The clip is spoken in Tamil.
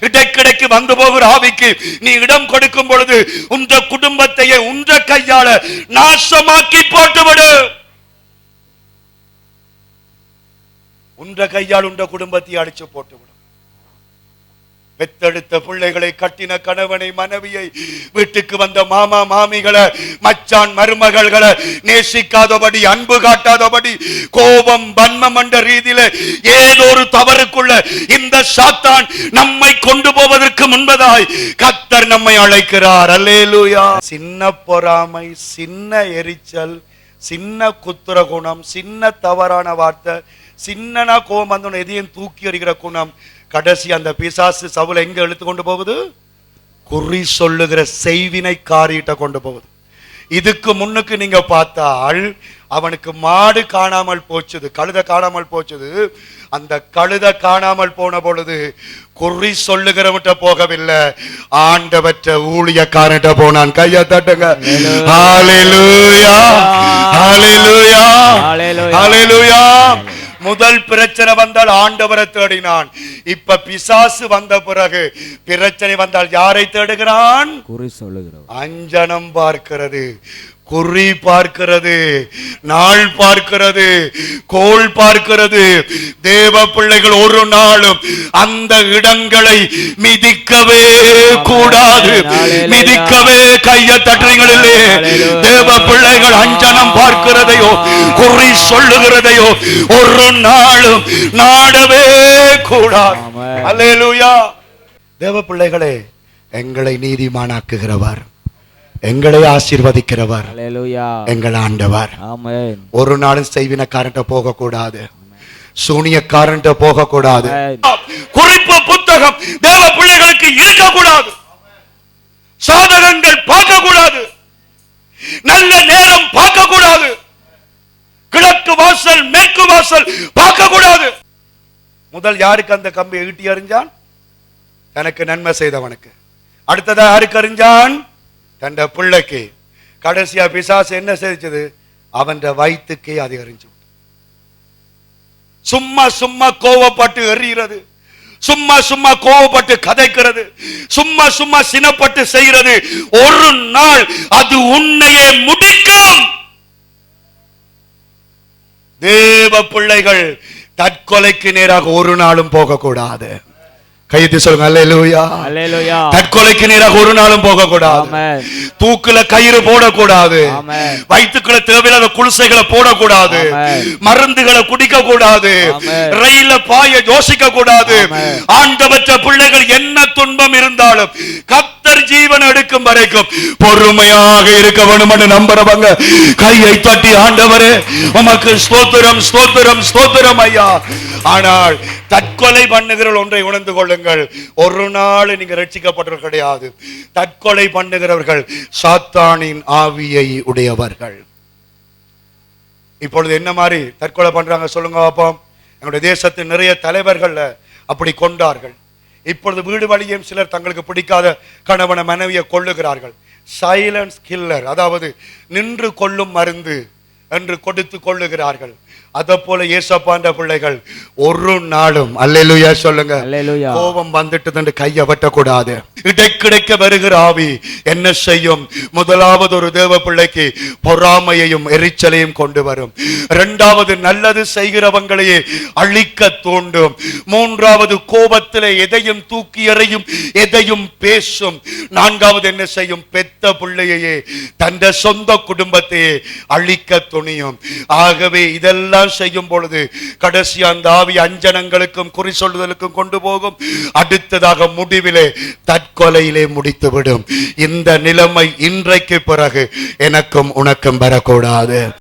இடைக்கிடைக்கு வந்து போகிற ஆவிக்கு நீ இடம் கொடுக்கும் பொழுது உன்ற குடும்பத்தையே உன்ற கையால நாசமாக்கி போட்டுவிடு. உன்ற கையால் உன்ற குடும்பத்தை அடிச்சு போட்டுவிடும். பெத்தெடுத்த பிள்ளைகளை கட்டின கணவனை மனைவியை வீட்டுக்கு வந்த மாமா மாமிகளை மச்சான் மருமகள்களை நேசிக்காதபடி அன்பு காட்டாதபடி கோபம் பன்மம் என்ற ரீதியில ஏதோ ஒரு தவறுக்குள்ள இந்த சாத்தான் நம்மை கொண்டு போவதற்கு முன்பதாய் கத்தர் நம்மை அழைக்கிறார். அல்லேலூயா. சின்ன பொறாமை சின்ன எரிச்சல் சின்ன குத்துர குணம் சின்ன தவறான வார்த்தை சின்னனா கோபம் வந்தோன்னு எதையும் தூக்கி எறிகிற குணம். கடைசி அந்த பிசாசு சவுல எங்க இழுத்து கொண்டு போகுது? குறி சொல்லுகிற செய்வினை காரிட்ட கொண்டு போகுது. இதுக்கு முன்னுக்கு நீங்க பார்த்தால் அவனுக்கு மாடு காணாமல் போச்சுது கழுத காணாமல் போச்சுது. அந்த கழுத காணாமல் போன பொழுது குறி சொல்லுகிறவன்ட்ட போகவில்லை. ஆண்டவற்ற ஊழியக்காரன்ட்ட போனான். கைய தட்டுங்க. ஹalleluya. ஹalleluya Hallelujah. முதல் பிரச்சனை வந்தால் ஆண்டவரை தேடினான். இப்ப பிசாசு வந்த பிறகு பிரச்சனை வந்தால் யாரை தேடுகிறான்? குறி சொல்லுகிறவர். அஞ்சனம் பார்க்கிறது. குறி பார்க்கிறது நாள் பார்க்கிறது கோள் பார்க்கிறது. தேவ பிள்ளைகள் ஒரு நாளும் அந்த இடங்களை மிதிக்கவே கூடாது. மிதிக்கவே கைய Hallelujah. தேவ பிள்ளைகள் அஞ்சனம் பார்க்கிறதையோ குறி சொல்லுகிறதையோ ஒரு நாளும் நாடவே கூடாது. அல்லேலூயா தேவ பிள்ளைகளே எங்களை நீதிமானாக்குகிறவர். எங்களை ஆசீர்வதிக்கிறவர். எங்கள் ஆண்டவர். ஒரு நாளும் செய்வினக்காரன்ட்ட போக கூடாது சூனியக்காரன்ட்ட போக கூடாது. குறிப்பு புத்தகம் தேவ பிள்ளைகளுக்கு இருக்கக்கூடாது சாதகங்கள் பார்க்க கூடாது நல்ல நேரம் பார்க்க கூடாது கிழக்கு வாசல் மேற்கு வாசல் பார்க்க கூடாது முதல் யாருக்கு அந்த கம்பி ஈட்டி அறிஞ்சான் தனக்கு நன்மை செய்தவனுக்கு. அடுத்ததா யாருக்கு அறிஞ்சான் தண்ட பிள்ளைக்கு கடைசியா பிசாசு என்ன செஞ்சது அவன் வயிற்றுக்கே அது சும்மா சும்மா கோவப்பட்டு எறிகிறது சும்மா சும்மா கோவப்பட்டு கதைக்கிறது. சும்மா சும்மா சினப்பட்டு செய்கிறது. ஒரு நாள் அது உன்னையே முடிக்கும். தேவ பிள்ளைகள் தற்கொலைக்கு நேராக ஒரு நாளும் போகக்கூடாது. கையெழுத்து சொல்லுங்க அல்லேலூயா ஹalleluya தற்கொலைக்கு நேராக ஒரு நாளும் போகக்கூடாது ஆமென் தூக்குல கயிறு போடக்கூடாது. வயிற்றுக்குள்ள தேவையில்லாத குளிசைகளை போடக்கூடாது. மருந்துகளை குடிக்க கூடாது. ரயில பாய யோசிக்க கூடாது. ஆண்டவற்ற பிள்ளைகள் என்ன துன்பம் இருந்தாலும் கர்த்தர் ஜீவன் எடுக்கும் வரைக்கும் பொறுமையாக இருக்க வேண்டும் நம்புறவங்க கையை தட்டி ஆண்டவரே உமக்கு ஸ்தோத்திரம் ஸ்தோத்திரம் ஸ்தோத்திரம் ஐயா. ஆனால் தற்கொலை பண்ணுகிற ஒன்றை உணர்ந்து கொள்ளுங்கள். ஒரு நாள் நீங்க ரட்சிக்கப்பட்டவர் கிடையாது. தற்கொலை பண்ணுகிறவர்கள் சாத்தானின் ஆவியை உடையவர்கள். இப்பொழுது என்ன மாதிரி தற்கொலை பண்றாங்க சொல்லுங்க பாப்போம். எங்களுடைய தேசத்தின் நிறைய தலைவர்கள் அப்படி கொண்டார்கள். இப்பொழுது வீடு வழியும் சிலர் தங்களுக்கு பிடிக்காத கணவனை மனைவியை கொள்ளுகிறார்கள் சைலன்ஸ் கில்லர் அதாவது நின்று கொள்ளும் மருந்து என்று கொடுத்து கொள்ளுகிறார்கள். அதை போல ஏசப்பாண்ட பிள்ளைகள் ஒரு நாளும் அல்லேலூயா சொல்லுங்க. கோபம் வந்துட்டு கையை வெட்டக்கூடாது. இடைக்கிடைக்க வருகிற ஆவி என்ன செய்யும்? முதலாவது ஒரு தேவ பிள்ளைக்கு பொறாமையையும் எரிச்சலையும் கொண்டு வரும். இரண்டாவது நல்லது செய்கிறவங்களையே அழிக்க தூண்டும். மூன்றாவது கோபத்திலே எதையும் தூக்கி எறியும் எதையும் பேசும். நான்காவது என்ன செய்யும்? பெத்த பிள்ளையையே தந்த சொந்த குடும்பத்தையே அழிக்க துணியும். ஆகவே இதெல்லாம் செய்யும் பொழுது கடைசி அந்த ஆவி அஞ்சனங்களுக்கும் குறி சொல்லுதலுக்கும் கொண்டு போகும். அடுத்ததாக முடிவிலே தற்கொலையிலே முடித்துவிடும். இந்த நிலைமை இன்றைக்கு பிறகு எனக்கும் உனக்கும் வரக்கூடாது.